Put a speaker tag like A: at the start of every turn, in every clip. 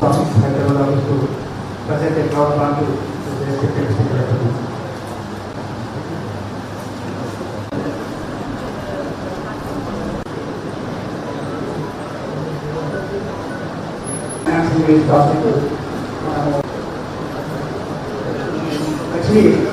A: Topics Hyderabad ఇప్పుడు present exam
B: లాంటి topic actually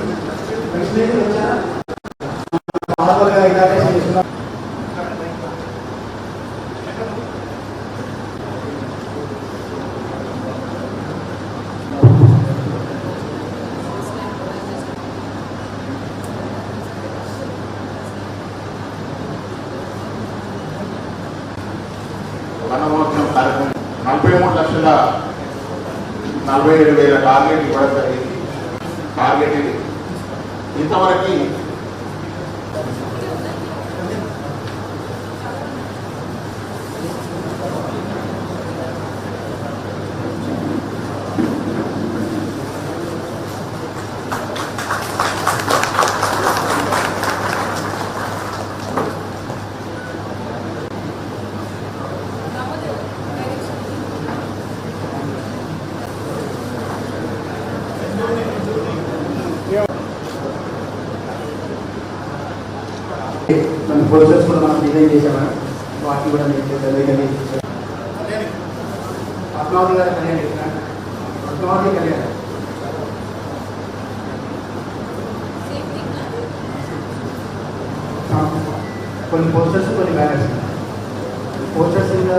B: మూడు లక్షల నలభై ఏడు వేల టార్గెట్ ఇవ్వడం జరిగింది. టార్గెట్ ఇది. ఇంతవరకు
A: పోస్టర్స్ కూడా మనం డిజైన్ చేసామా వాటిని కూడా నేను తెలియగలి పద్మావతి గారు కళ్యాణ్ పద్మావతి కళ్యాణ్. కొన్ని పోస్టర్స్ కొన్ని బ్యానర్స్ పోస్టర్స్ ఇంకా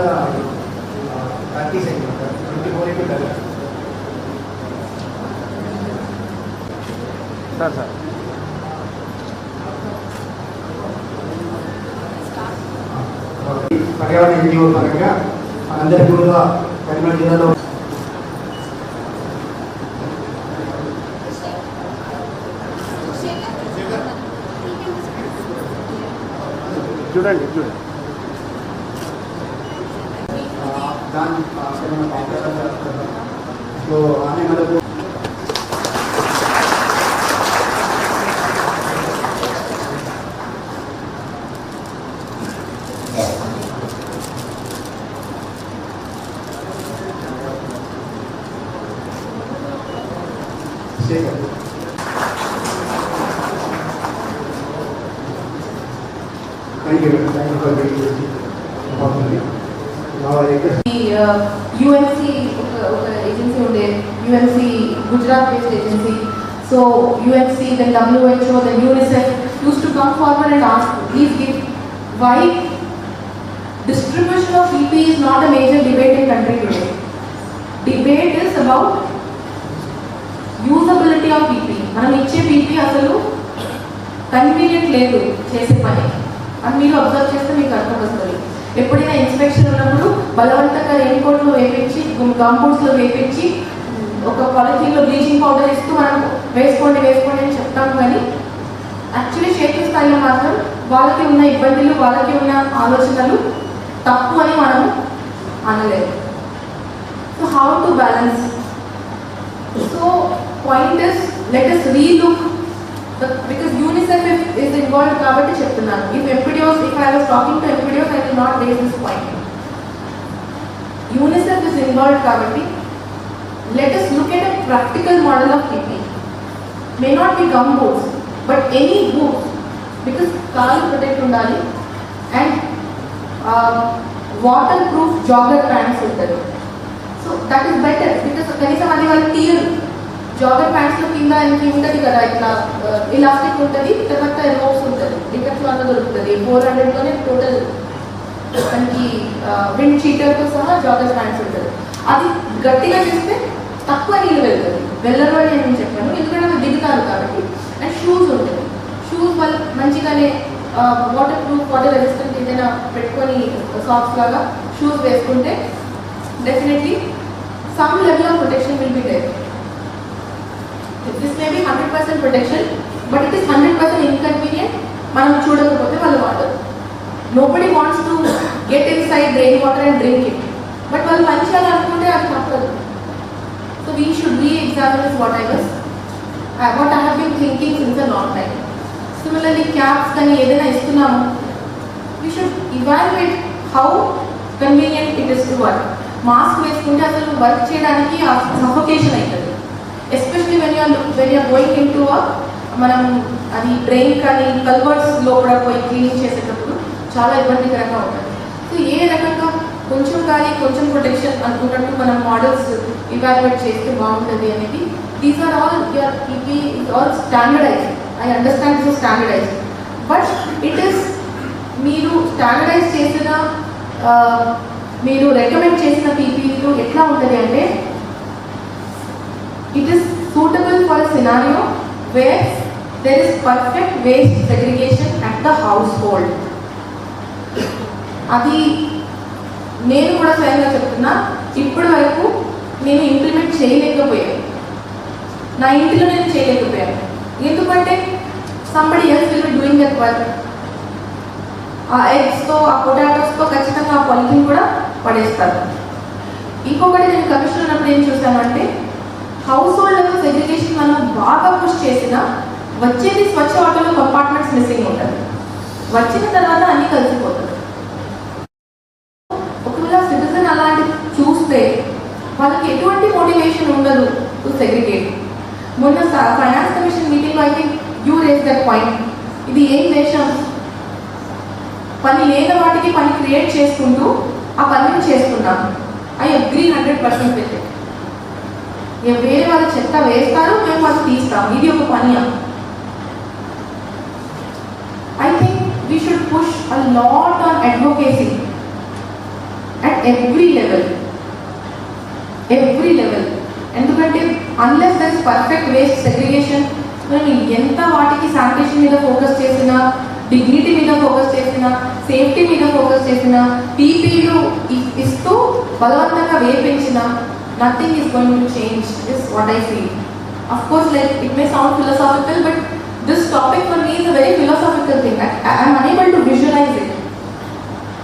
A: ప్రాక్టీస్ అయింది. Twenty four into
C: sir sir.
A: పర్యావరణ ఎన్జిఓ పరంగా మనందరికీ కూడా కరీంనగర్ జిల్లాలో
C: చూడండి చూడండి.
A: దాని ఆ, ఏమైనా పంపించాలి సో ఆమె మనకు Shekhar thank you thank you for waiting Now I request
D: UNC ఒక ఒక ఏజెన్సీ ఉండే UNC Gujarat based agency so WHO, the UNICEF used to come forward and ask, and ask Why? distribution of PP is not a major debate in country today. Debate is about usability of PP. మనం ఇచ్చే PP అసలు convenient లేదు చేసే పని అని మీరు observe చేస్తే మీకు అర్థం వస్తుంది ఎప్పుడైనా ఇన్స్పెక్షన్ ఉన్నప్పుడు బలవంతంగా రెయిన్ కోట్లు వేపించి కాంపౌండ్స్లో వేపించి ఒక పాలిథీన్లో బ్లీచింగ్ పౌడర్ ఇస్తూ మనం వేసుకోండి వేసుకోండి అని చెప్తాం కానీ యాక్చువల్లీ క్షేత్ర స్థాయిలో మాత్రం వాళ్ళకి ఉన్న ఇబ్బందులు వాళ్ళకి ఉన్న ఆలోచనలు తప్పు అని మనం అనలేదు so how to balance so point is let is relook because UNICEF is involve కాబట్టి చెప్తున్నాను. If MPDOs if I was talking to MPDOs I will not raise this point UNICEF is involve కాబట్టి let us look at a practical model of PP. May not be gum boots, but any boots, because కాలు protect ఉండాలి. And water proof jogger pants ఉంటుంది. So that is better because కనీసం అది వాళ్ళు తీయరు jogger ప్యాంట్స్లో కింద ఇంక ఉంటుంది కదా ఇట్లా uh, ఇలాస్టిక్ ఉంటుంది తర్వాత రోప్స్ ఉంటుంది. డికట్స్లో దొరుకుతుంది. ఫోర్ హండ్రెడ్లోనే టోటల్ మనకి విండ్ చీటర్తో సహా జాగర్ ప్యాంట్స్ ఉంటుంది. అది గట్టిగా చేస్తే తక్కువ నీళ్ళు వెళ్తుంది. వెళ్ళరు అని నేను చెప్పాను. ఎందుకంటే దిగుతారు కాబట్టి. అండ్ షూస్ ఉంటుంది షూస్ వాళ్ళు మంచిగానే వాటర్ ప్రూఫ్ వాటర్ రెసిస్టెంట్ ఏదైనా పెట్టుకొని సాక్స్ లాగా షూస్ వేసుకుంటే definitely some level of protection will be there this may be hundred percent protection but it is hundred percent inconvenient మనం చూడకపోతే వాళ్ళు వాడరు. Nobody wants to get inside rain water and drink it but వాళ్ళు మంచి చేయాలనుకుంటే అది తప్పదు example is what I I uh, what I have been thinking since a long time. Similarly, caps కానీ ఏదైనా ఇస్తున్నాము. We should evaluate how convenient it is to work mask వేసుకుంటే అసలు వర్క్ చేయడానికి సఫోకేషన్ అవుతుంది especially when you're when you're going into మనం అది brain కానీ కల్వర్స్ కూడా పోయి క్లీనింగ్ చేసేటప్పుడు చాలా ఇబ్బందికరంగా ఉంటుంది. కొంచెం కానీ కొంచెం ప్రొటెక్షన్ అనుకున్నట్టు మనం మోడల్స్ ఇవాల్యుయేట్ చేస్తే బాగుంటుంది అనేది. దీస్ ఆర్ ఆల్ ఇవి PP all standardize I understand is standardize but it is మీరు స్టాండర్డైజ్ చేసిన మీరు రికమెండ్ చేసిన పీపీలు ఎట్లా ఉంటుంది అంటే it is suitable for scenario where there is perfect waste segregation at the household అది నేను కూడా స్వయంగా చెప్తున్నా ఇప్పటి వరకు నేను ఇంప్లిమెంట్ చేయలేకపోయాను. నా ఇంటిలో నేను చేయలేకపోయాను. ఎందుకంటే somebody else will doing that work ఆ ఎగ్స్తో ఆ పొటాటోస్తో ఖచ్చితంగా ఆ పొలిథిన్ కూడా పడేస్తారు. ఇంకొకటి నేను కమిషన్ ఉన్నప్పుడు ఏం చూసానంటే హౌస్ హోల్డ్ లెవెల్ సెగ్రిగేషన్ మనం బాగా పుష్ చేసిన వచ్చేది స్వచ్ఛ వాటర్లో కంపార్ట్మెంట్స్ మిస్సింగ్ ఉంటుంది. వచ్చిన తర్వాత అన్ని కలిసిపోతుంది చూస్తే వాళ్ళకి ఎటువంటి మోటివేషన్ ఉండదు టు సెగ్రిగేట్. మొన్న ఫైనాన్స్ కమిషన్ మీటింగ్లో అయితే యూ రేస్ దట్ పాయింట్. ఇది ఏం దేశం పని లేని వాటికి పని క్రియేట్ చేసుకుంటూ ఆ పనిని చేస్తున్నాం ఐ అగ్రీ హండ్రెడ్ పర్సెంట్ పెట్టే వేరే వాళ్ళ చెత్త వేస్తారు మేము వాళ్ళు తీస్తాం. ఇది ఒక పని I think we should push a lot on advocacy at every level. Every level ఎందుకంటే unless thus perfect waste segregation మనం ఎంత వాటికి శానిటేషన్ మీద ఫోకస్ చేసినా డిగ్నిటీ మీద ఫోకస్ చేసినా సేఫ్టీ మీద ఫోకస్ చేసినా పీపీలు ఇస్తూ బలవంతంగా వేపించిన nothing is going to change this what I feel of course like it may sound philosophical but this topic for me is a very philosophical thing I'm unable to visualize it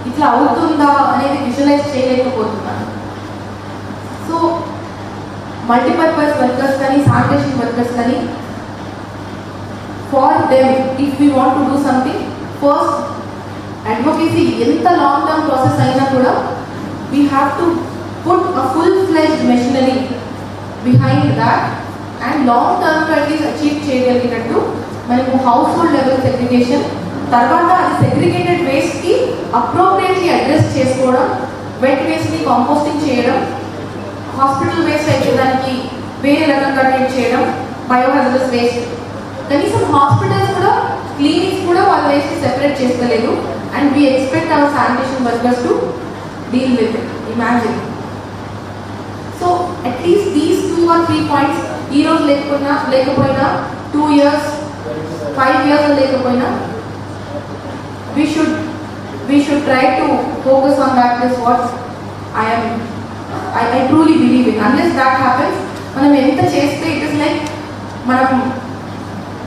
D: ఇట్లా అవుతుందా అనేది visualize చేయలేకపోతున్నాను so multipurpose workers కానీ sanitation workers కానీ for them if you want to do something first advocacy ఎంత long term process అయినా కూడా we have to put a full fledged machinery behind that and long term at least achieve చేయగలిగినట్టు మనకు household level segregation తర్వాత అది segregated వేస్ట్కి appropriately address చేసుకోవడం wet వేస్ట్ని composting చేయడం హాస్పిటల్ వేస్ట్ అయితే దానికి వేరే రకంగా ట్రీట్ చేయడం బయోహజరస్ వేస్ట్. కనీసం హాస్పిటల్స్ కూడా క్లినిక్స్ కూడా వాళ్ళ వేస్ట్ సెపరేట్ చేస్తలేదు and we expect our sanitation workers to deal with imagine so at least these two or three points ఈ రోజు లేకపోయినా లేకపోయినా టూ ఇయర్స్ ఫైవ్ ఇయర్స్ లేకపోయినా we should we should try to focus on that this what I'm I I truly believe in unless that happens మనం ఎంత చేస్తే it is like మనం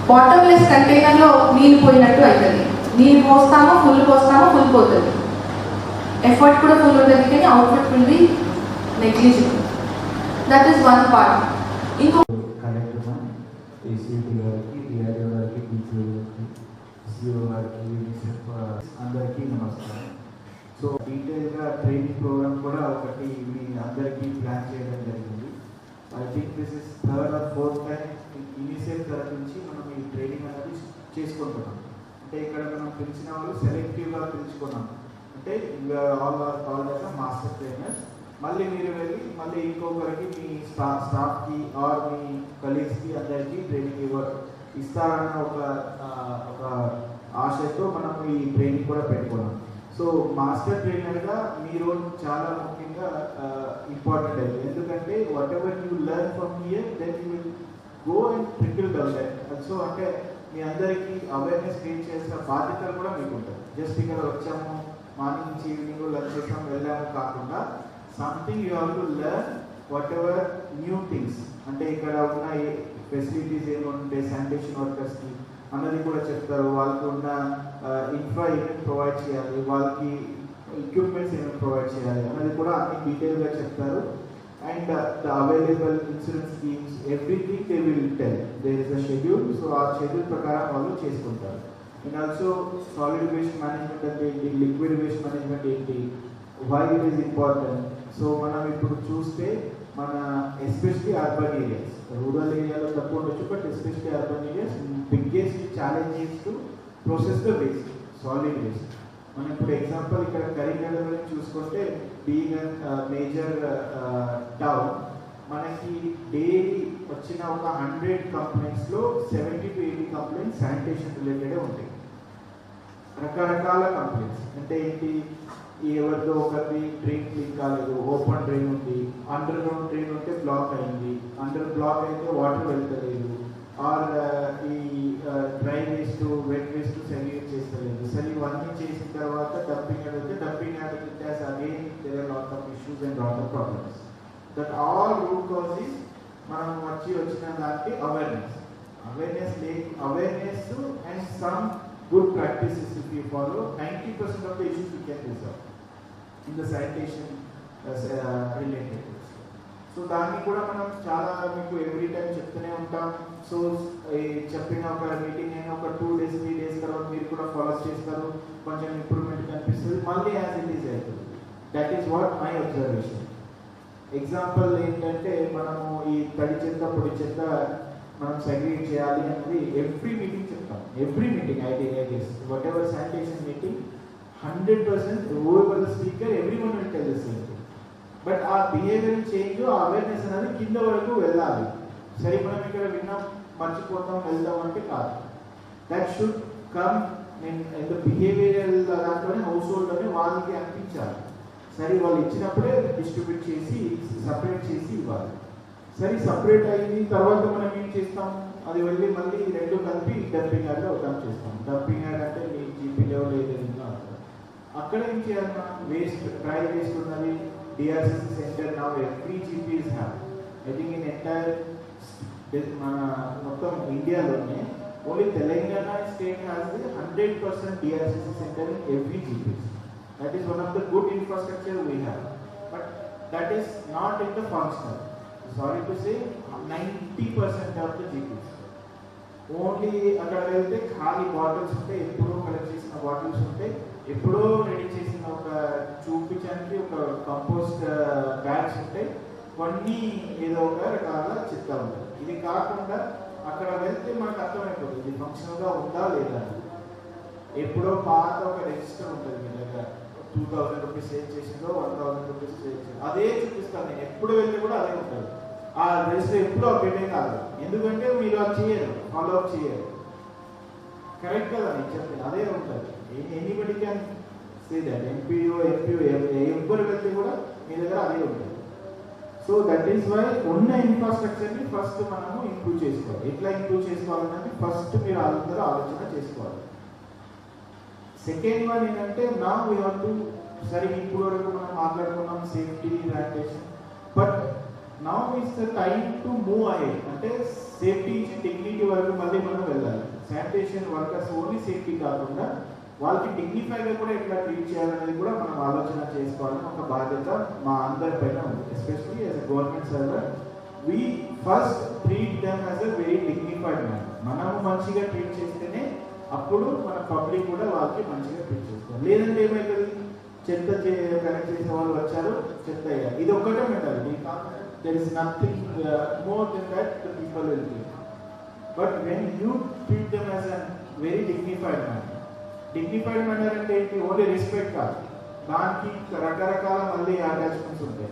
D: bottomless కంటైనర్లో నీళ్ళు పోయినట్టు అవుతుంది నీళ్ళు పోస్తామో ఫుల్ పోస్తామో ఫుల్ పోతుంది. ఎఫర్ట్ కూడా ఫుల్ ఉంటుంది కానీ output will be negligible that is one part ఇంకో
E: కలెక్టర్ ఏసీపీ గారికి డిఆర్ఓ గారికి డిపిఓ గారికి సిఓ గారికి అందరికీ నమస్కారం. సో డీటెయిల్గా ట్రైనింగ్ ప్రోగ్రామ్ కూడా ఒకటి ప్లాన్ చేయడం జరిగింది. I think this is third or fourth time initial తరఫు నుంచి మనం ఈ ట్రైనింగ్ అనేది చేసుకుంటున్నాం. అంటే ఇక్కడ మనం పిలిచిన వాళ్ళు సెలెక్టివ్గా పిలుచుకున్నాం. అంటే ఇంకా all are called as master trainers మళ్ళీ మీరు వెళ్ళి మళ్ళీ ఇంకొకరికి మీ స్టా స్టాఫ్కి ఆర్ మీ కలీగ్స్కి అందరికీ ట్రైనింగ్ ఇవ్వ ఇస్తారన్న ఒక ఒక ఆశతో మనం ఈ ట్రైనింగ్ కూడా పెట్టుకున్నాం. సో మాస్టర్ ట్రైనర్గా మీ రోల్ చాలా ముఖ్యంగా ఇంపార్టెంట్ అయింది ఎందుకంటే whatever you learn from here then you will go and trickle develop so అంటే మీ అందరికీ అవేర్నెస్ క్రియేట్ చేసిన బాధ్యతలు కూడా మీకు ఉంటుంది జస్ట్ ఇక్కడ వచ్చాము మార్నింగ్ నుంచి ఈవినింగ్ లంచ్ చేసాం వెళ్ళాము కాకుండా something you have to learn whatever new things అంటే ఇక్కడ ఉన్న ఫెసిలిటీస్ ఏముంటే శానిటేషన్ వర్కర్స్కి అన్నది కూడా చెప్తారు వాళ్ళకి ఉన్న ఇన్ఫ్రా ఏమేమి ప్రొవైడ్ చేయాలి వాళ్ళకి ఎక్విప్మెంట్స్ ఏమేమి ప్రొవైడ్ చేయాలి అన్నది కూడా అన్ని డీటెయిల్గా చెప్తారు. And the available insurance schemes everything they will tell there is a schedule so ఆ షెడ్యూల్ ప్రకారం వాళ్ళు చేసుకుంటారు. And also solid waste management అంటే ఏంటి లిక్విడ్ వేస్ట్ మేనేజ్మెంట్ ఏంటి why it is important so మనం ఇప్పుడు చూస్తే మన ఎస్పెషలీ అర్బన్ ఏరియాస్ రూరల్ ఏరియాలో తక్కువ ఉండొచ్చు but especially urban areas biggest challenge is to process the waste solid waste మనం ఇప్పుడు ఎగ్జాంపుల్ ఇక్కడ కరీంనగర్ చూసుకుంటే బీయింగ్ మేజర్ టౌన్ మనకి డైలీ వచ్చిన ఒక hundred కంప్లైంట్స్లో seventy to eighty complaints sanitation రిలేటెడే ఉంటాయి. రకరకాల కంప్లైంట్స్ అంటే ఏంటి? ఎవరిదో ఒకటి డ్రింక్ క్లీన్ కాలేదు ఓపెన్ డ్రైన్ ఉంది అండర్ గ్రౌండ్ డ్రైన్ ఉంటే బ్లాక్ అయింది అండర్ బ్లాక్ అయితే వాటర్ వెళ్తలేదు ఆర్ ఈ dry waste wet waste salute చేస్తలేదు సరే ఇవన్నీ చేసిన తర్వాత డంపింగ్ యార్డ్ అయితే dumping yard it again there are lot of issues and lot of problems that all root causes మనం వచ్చి వచ్చిన దానికి అవేర్నెస్ అవేర్నెస్ లే awareness and some good practices if you follow, 90% of the issues we can reserve in the sanitation related. So దాన్ని కూడా మనం చాలా మీకు ఎవ్రీ టైం చెప్తూనే ఉంటాం. సో ఈ చెప్పిన ఒక మీటింగ్ అయిన ఒక టూ డేస్ త్రీ డేస్ తర్వాత మీరు కూడా ఫాలో చేస్తారు. కొంచెం ఇంప్రూవ్మెంట్ కనిపిస్తుంది. మళ్ళీ యాజ్ ఇట్ ఈస్ అవుతుంది that is what my observation example ఏంటంటే మనము ఈ తడి చెత్త పొడి చెత్త మనం సెగ్రిగేట్ చేయాలి అనేది ఎవ్రీ మీటింగ్ చెప్తాం. Every meeting IT ideas whatever sanitation meeting hundred percent over the speaker everyone will tell same but ఆ బిహేవియర్ చేంజ్ ఆ అవేర్నెస్ అనేది కింద వరకు వెళ్ళాలి. సరే మనం ఇక్కడ విన్నాం మర్చిపోతాం వెళ్దాం అంటే కాదు. దట్ షుడ్ కమ్ నేను బిహేవియర్ బిహేవియరల్ దాంట్లోనే హౌస్ హోల్డ్లోనే వాళ్ళకి అనిపించాలి. సరే వాళ్ళు ఇచ్చినప్పుడే డిస్ట్రిబ్యూట్ చేసి సపరేట్ చేసి ఇవ్వాలి. సరే సపరేట్ అయింది తర్వాత మనం ఏం చేస్తాం? అది వెళ్ళి మళ్ళీ రెండు కలిపి డంపింగ్ యార్డ్లో ఒకటి చేస్తాం. డంపింగ్ యార్డ్ అంటే మీ జీపీ లెవెల్ ఏదైనా అక్కడ ఏం చేయాలన్నా వేస్ట్ డ్రై వేస్ట్ ఉన్నది డిఆర్సిసి సెంటర్ నా every GPs have I think in entire మన మొత్తం ఇండియాలోనే only Telangana state has hundred percent DRCC centre in every GPs that is one of the good infrastructure we have but that is not in the functional sorry to say ninety percent of the GPs only అక్కడ వెళ్తే ఖాళీ bottles ఉంటాయి ఎప్పుడో collect చేసిన bottles ఉంటాయి ఎప్పుడో ready చేసిన ఒక చూపించడానికి ఒక కంపోస్ట్ బ్యాగ్స్ ఉంటాయి కొన్ని ఏదో ఒక రకాల చిత్త ఉంటుంది ఇది కాకుండా అక్కడ వెళ్తే మనకు అర్థమైపోతుంది ఇది ఫంక్షన్గా ఉందా లేదా అని. ఎప్పుడో పాత ఒక రిజిస్టర్ ఉంటుంది మీ దగ్గర. టూ థౌసండ్ రూపీస్ సేవ్ చేసిందో వన్ థౌసండ్ రూపీస్ సేవ్ చేసిందో అదే చూపిస్తాను నేను. ఎప్పుడు వెళ్తే కూడా అదే ఉంటుంది. ఆ రిజిస్టర్ ఎప్పుడు అప్డేటే కాదు. ఎందుకంటే మీరు అది చేయరు ఫాలో అప్ చేయరు. కరెక్ట్ కదా నేను చెప్తాను అదే ఉంటుంది. Anybody can say that MPO MPO ఎవ్వరు వెళ్తే కూడా మీ దగ్గర అదే ఉంటుంది సో దట్ ఈస్ వై ఉన్న ఇన్ఫ్రాస్ట్రక్చర్ని ఫస్ట్ మనము ఇంప్రూవ్ చేసుకోవాలి. ఎట్లా ఇంప్రూవ్ చేసుకోవాలంటే ఫస్ట్ మీరు అందరూ ఆలోచన చేసుకోవాలి. సెకండ్ వన్ ఏంటంటే నా వీ హ్యావ్ టు సరే ఇప్పుడు వరకు మనం మాట్లాడుకున్నాం safety sanitation but now is the time to move అయ్యే అంటే సేఫ్టీ నుంచి డిగ్నిటీ వరకు మళ్ళీ మనం వెళ్ళాలి. శానిటేషన్ వర్కర్స్ ఓన్లీ సేఫ్టీ కాకుండా వాళ్ళకి డిగ్నిఫైగా కూడా ఎట్లా ట్రీట్ చేయాలనేది కూడా మనం ఆలోచన చేసుకోవాలని ఒక బాధ్యత మా అందరి పైన ఉంది. Especially as a government server we first treat them as a very dignified man మనము మంచిగా ట్రీట్ చేస్తేనే అప్పుడు మన పబ్లిక్ కూడా వాళ్ళకి మంచిగా ట్రీట్ చేస్తాం లేదంటే ఏమవుతుంది చెత్త కనెక్ట్ చేసే వాళ్ళు వచ్చారు చెత్త అయ్యారు. ఇది ఒక్కటే mentality there is nothing more than that the people will but when you treat them as an very dignified man dignified manner అంటే ఏంటి? ఓన్లీ రెస్పెక్ట్ కాదు. దానికి రకరకాల మళ్ళీ అటాచ్మెంట్స్ ఉంటాయి.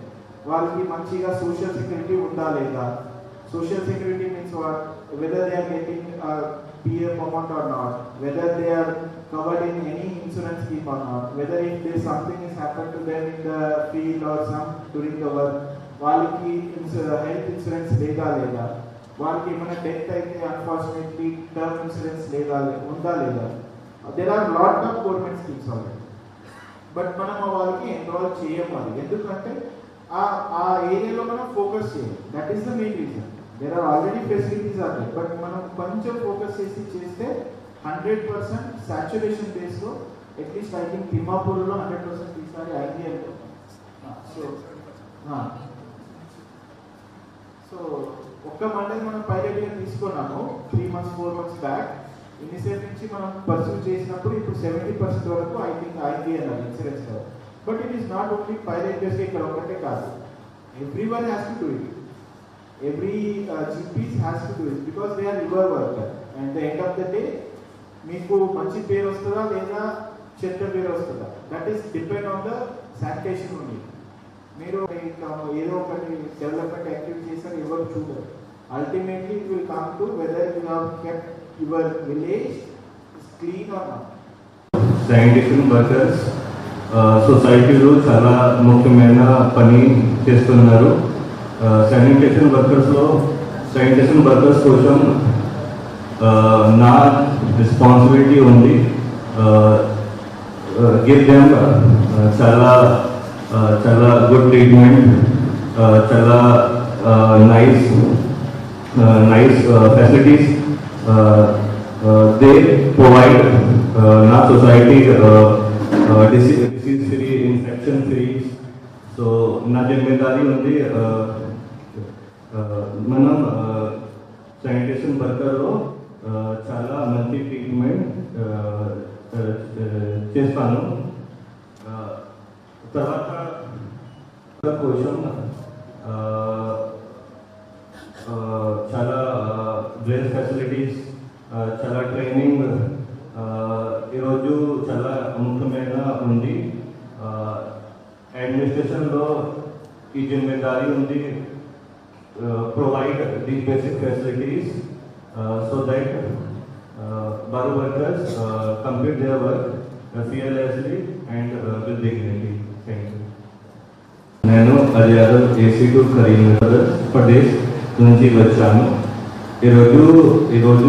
E: వాళ్ళకి మంచిగా సోషల్ సెక్యూరిటీ ఉందా లేదా? Social security means whether they are getting PF amount or not whether they are covered in any insurance scheme or not whether in they something is happen to then in the field or some during cover వాళ్ళకి health insurance లేదా లేదా? వాళ్ళకి ఏమైనా death అయితే unfortunately term insurance లేదా ఉందా లేదా? There are lot of government schemes already but మనం వాళ్ళకి ఎన్రోల్ చేయమాలి ఎందుకంటే ఆ ఆ ఏరియాలో మనం ఫోకస్ చేయాలి that is the main reason there are already facilities are but మనం కొంచెం ఫోకస్ చేసి చేస్తే హండ్రెడ్ పర్సెంట్ సాచురేషన్ బేస్లో అట్లీస్ట్ ఐ థింక్ తిమ్మాపూర్లో హండ్రెడ్ పర్సెంట్ ఈసారి ఐడియల్ సో సో ఒక్క మండలి మనం పైలట్గా తీసుకున్నాము. Three months four months back initial నుంచి మనం పర్సూ చేసినప్పుడు ఇప్పుడు సెవెంటీ పర్సెంట్ వరకు ఐ థింక్ ఐటీ అన్నారు insurance but it is not only fire బేస్గా ఇక్కడ ఒకటే కాదు. Everyone has to do it every GPs has to do it because they are your worker and the end of the day మీకు మంచి పేరు వస్తుందా లేదా చెత్త పేరు వస్తుందా? That is depend on the sanitation ఉంది మీరు ఇంకా ఏదో ఒకటి డెవలప్మెంట్ యాక్టివిటీ చేశారు ఎవరు చూడరు. Ultimately will come to whether you have kept your village clean or not
F: sanitation workers సొసైటీలో చాలా ముఖ్యమైన పని చేస్తున్నారు. శానిటేషన్ వర్కర్స్లో శానిటేషన్ వర్కర్స్ కోసం uh, నా రెస్పాన్సిబిలిటీ ఉంది. Uh, uh, గివ్ దెమ్ చాలా చాలా గుడ్ ట్రీట్మెంట్ చాలా nice nice facilities they provide నా society disease free infection free so నా జిమ్మేదారీ ఉంది uh, uh, మనం శానిటేషన్ వర్కర్లో చాలా మంచి ట్రీట్మెంట్ చేస్తాను Uh, తర్వాత కోసం uh, uh, చాలా జైల్ ఫెసిలిటీస్ uh, చాలా ట్రైనింగ్ uh, ఈరోజు చాలా అముఖమైన ఉంది. Uh, అడ్మినిస్ట్రేషన్లో ఈ జిమ్మేదారీ ఉంది. Provide the basic facilities so that our workers complete their work fearlessly and with dignity నేను అది ఏసీ గ్రూప్ కరీంనగర్ ప్రదేశ్ నుంచి వచ్చాను. ఈరోజు ఈరోజు